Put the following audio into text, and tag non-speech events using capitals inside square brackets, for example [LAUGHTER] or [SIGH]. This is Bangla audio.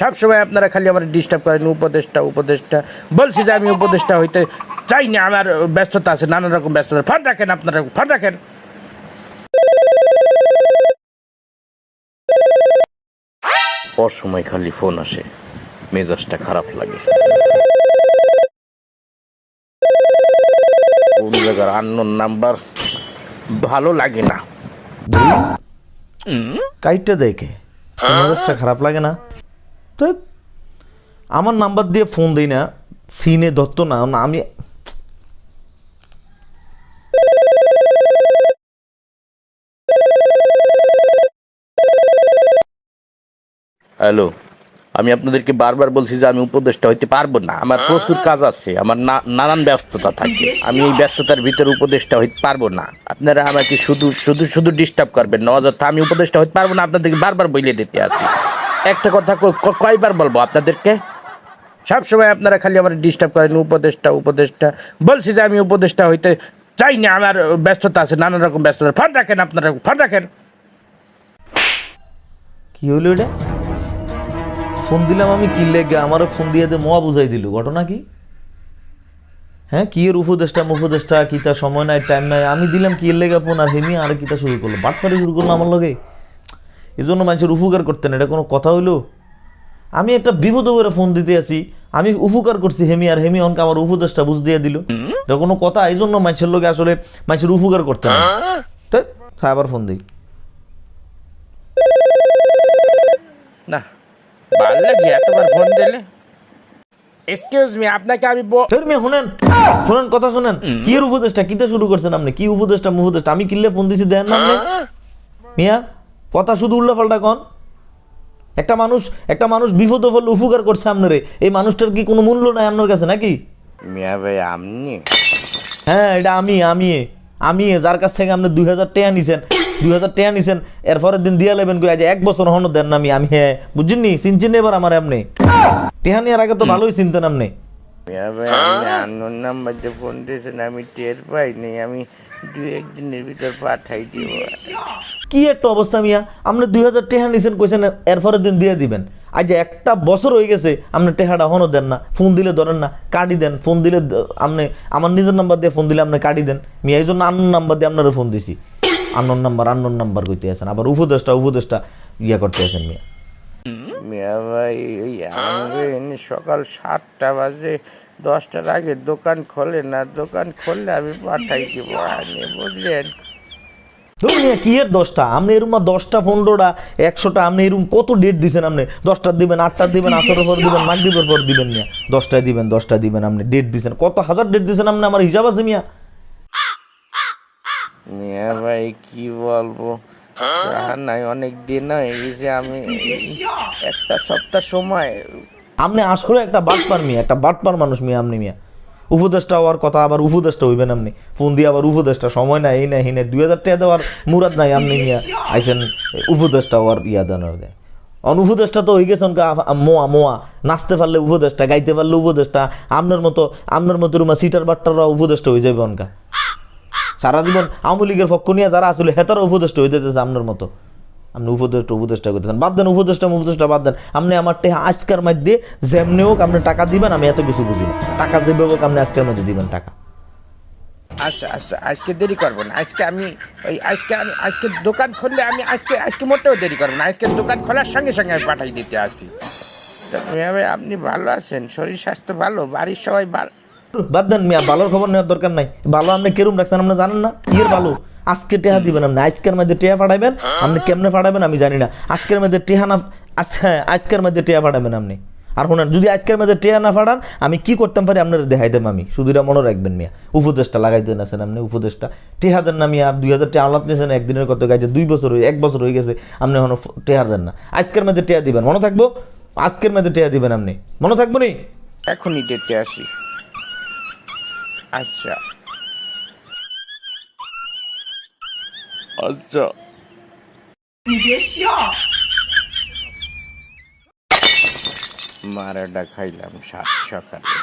সবসময় আপনারা খালি আমার ডিস্টার্ব করেন উপদেশটা উপদেশটা বলছি যে আমি উপদেশটা হইতে চাই না আমার ব্যস্ততা আছে নানান রকম ব্যস্ততা। ফোন রাখেন আপনারা ফোন রাখেন। অসময় খালি ফোন আসে মেজাজটা খারাপ লাগে। কোন জায়গার আননোন নাম্বার ভালো লাগে না। কাইটটা দেখে মেজাজটা খারাপ লাগে না? তো আমার নাম্বার দিয়ে ফোন দিই না, সিনে ধরতো না আমি হ্যালো, আমি আপনাদেরকে বারবার বলছি যে আমি উপদেশটা হইতে পারব না। আমার প্রচুর কাজ আছে, আমার নানান ব্যস্ততা থাকে। আমি এই ব্যস্ততার ভিতরে উপদেশটা হইতে পারব না। আপনারা আমাকে শুধু শুধু শুধু ডিস্টার্ব করবেন না। অযথা আমি উপদেশটা হইতে পারব না, আপনাদেরকে বারবার বইলে দিতে আসি। একটা কথা কয়বার বলব আপনাদেরকে? সবসময় আপনারা খালি আমার ডিস্টার্ব করেন উপদেশটা উপদেশটা বলছি যে আমি উপদেশটা হইতে চাই না, আমার ব্যস্ততা আছে, নানান রকম ব্যস্ততা। ফোন রাখেন আপনারা, ফোন রাখেন। কি হইল এটা? ফোন দিলাম আমি কি লেগে? আমার ফোন দিয়ে দে মোয়া বুঝাই দিল। ঘটনা কি? হ্যাঁ কি এর উপদেশটা মুফদেশটা কি তার সময় নাই টাইম নাই। আমি দিলাম কি এর লেগে ফোন, আর হেমি আর কি তা শুরু করল? বাটফারি শুরু করল আমার লগে? এই জন্য মানুষের উপকার করতেন এটা কোনো কথা হইল? আমি একটা বিপদ করে ফোন দিতে আছি আমি উপকার করছি হেমি আর হেমি অনকে আমার উপদেশটা বুঝ দিয়ে দিল। এটা কোনো কথা এই জন্য মানুষের লোকে আসলে মানুষের উপকার করতে না। তাই তাই আবার ফোন দিই। না ভালো লাগে এতবার ফোন দিলে। এক্সকিউজ মি আপনাকে আমি ব- শুনেন শুনেন কথা শুনেন। কি এর উপদেশটা? কিতে শুরু করছেন আপনি? কি উপদেশটা মুফদেশটা আমি কিনলে ফোন দিছি দেন না মিয়া কথা শুধু উল্টা পাল্টা কন। একটা মানুষ একটা মানুষ বিপদ হলে উপকার করছে আপনারে। এই মানুষটার কি কোনো মূল্য নাই আপনার কাছে নাকি? মিয়া ভাই আপনি হ্যাঁ এটা আমি আমি আমি যার কাছ থেকে আপনি দুই হাজার টাকা নিছেন দুই হাজার টাকা নিছেন এরপরের দিন দিয়া লেবেন কই আজ এক বছর হনো দেন না আমি আমি হ্যাঁ বুঝছেন নি চিনছেন নি এবার আমার আপনি? টেহা নেওয়ার আগে তো ভালোই চিনতেন আপনি। মিয়া ভাই আপনি আননোন নাম্বার দিয়ে ফোন দিয়েছেন আমি টের পাইনি আমি দু একদিনের ভিতর পাঠাই দিব। কি একটা অবস্থা মিয়া? আপনি দুই হাজার টেহা নিছেন, কইছেন এরপরের দিন দিয়ে দিবেন। আজ একটা বছর হয়ে গেছে, আপনি টেহাটা হনও দেন না, ফোন দিলে ধরেন না কাটি দেন, ফোন দিলে আপনি, আমার নিজের নাম্বার দিয়ে ফোন দিলে আপনি কাটি দেন। মিয়া, এই জন্য আননোন নাম্বার দিয়ে আপনারা ফোন দিছি। আননোন নাম্বার আননোন নাম্বার কইতে আছেন, আবার উপদেশটা উপদেশটা ইয়া করতে আছেন মিয়া। মিয়া ভাই, ওই আমাদের সকাল সাতটা বাজে, দশটার আগে দোকান খোলে না, দোকান খুললে আমি পাঠাই দিব বুঝলেন কি এর দশটা? আপনি এরকম দশটা পনেরোটা একশোটা আপনি এরকম কত ডেট দিছেন আপনি দশটা দিবেন আটটা দিবেন [LAUGHS] আঠারো পর দিবেন মাগরীবের পর দিবেন মিয়া। দশটায় দিবেন দশটা দিবেন আপনি ডেট কত হাজার ডেট দিছেন আপনি আমার হিসাব আছে মিয়া। মিয়া ভাই কি বলব? নাই অনেক দিন হয়ে গেছে আমি একটা সপ্তাহ সময় আপনি আসলে একটা বাটপার মিয়া একটা বাটপার মানুষ মিয়া আপনি মিয়া। উপদেশটা হওয়ার কথা আবার উপদেশটা হইবেন আপনি। ফোন দিয়ে আবার উপদেশটা সময় নাই, এই নাই দুই হাজার টাকা দেওয়ার মুরাদ নাই আপনি মিয়া আইসেন উপদেশটা হওয়ার ইয়া দেওয়ার দেয় অনুপদেশটা তো হয়ে গেছেন মোয়া মোয়া। নাচতে পারলে উপদেশটা গাইতে পারলে উপদেশটা আপনার মতো আপনার মতো রুমা সিটার বাট্টাররা উপদেশটা হয়ে যাবে অনকা সারা জীবন আওয়ামী লীগের পক্ষ নিয়ে যারা আসলে হেতারা উপদেষ্টা হয়ে যেতেছে আপনার মতো। আপনি উপদেষ্টা উপদেষ্টা করতেছেন বাদ দেন উপদেষ্টা উপদেষ্টা বাদ দেন। আপনি আমার টেহা আজকের মধ্যে যেমনি হোক আপনি টাকা দিবেন আমি এত কিছু বুঝি না। টাকা যেভাবে হোক আপনি আজকের মধ্যে দিবেন টাকা। আচ্ছা আচ্ছা আজকে দেরি করব না। আজকে আমি ওই আজকে আমি আজকে দোকান খুললে আমি আজকে আজকে মোটেও দেরি করব না। আজকে দোকান খোলার সঙ্গে সঙ্গে আমি পাঠাই দিতে আসি। আপনি ভালো আছেন? শরীর স্বাস্থ্য ভালো? বাড়ির সবাই ভালো? বাদ দেন মিয়া ভালোর খবর নেওয়ার দরকার নাই। ভালো আপনি কেরম রাখছেন আপনি জানেন না? এর ভালো। আজকে টেহা দিবেন আপনি। আজকের মধ্যে টেহা পাঠাবেন আপনি কেমনে পাঠাবেন আমি জানি না। আজকের মধ্যে টেহা না হ্যাঁ আজকের মধ্যে টেহা পাঠাবেন আপনি। আর শুনেন যদি আজকের মধ্যে টেহা না পাঠান আমি কি করতাম পারি আপনার দেখাই দেব আমি। শুধু এটা মনে রাখবেন মিয়া। উপদেশটা লাগাই দেন আছেন আপনি উপদেশটা। টেহা দেন না মিয়া দুই হাজার টাকা আলাপ নিয়েছেন একদিনের কত গাইছে দুই বছর হয়ে এক বছর হয়ে গেছে আপনি এখন টেহা দেন না। আজকের মধ্যে টেহা দিবেন মনে থাকব? আজকের মধ্যে টেহা দিবেন আপনি। মনে থাকব নি? এখনই দিতে আসি। আচ্ছা। আচ্ছা 你别笑。 মারাটা খাইলাম সাত সকালে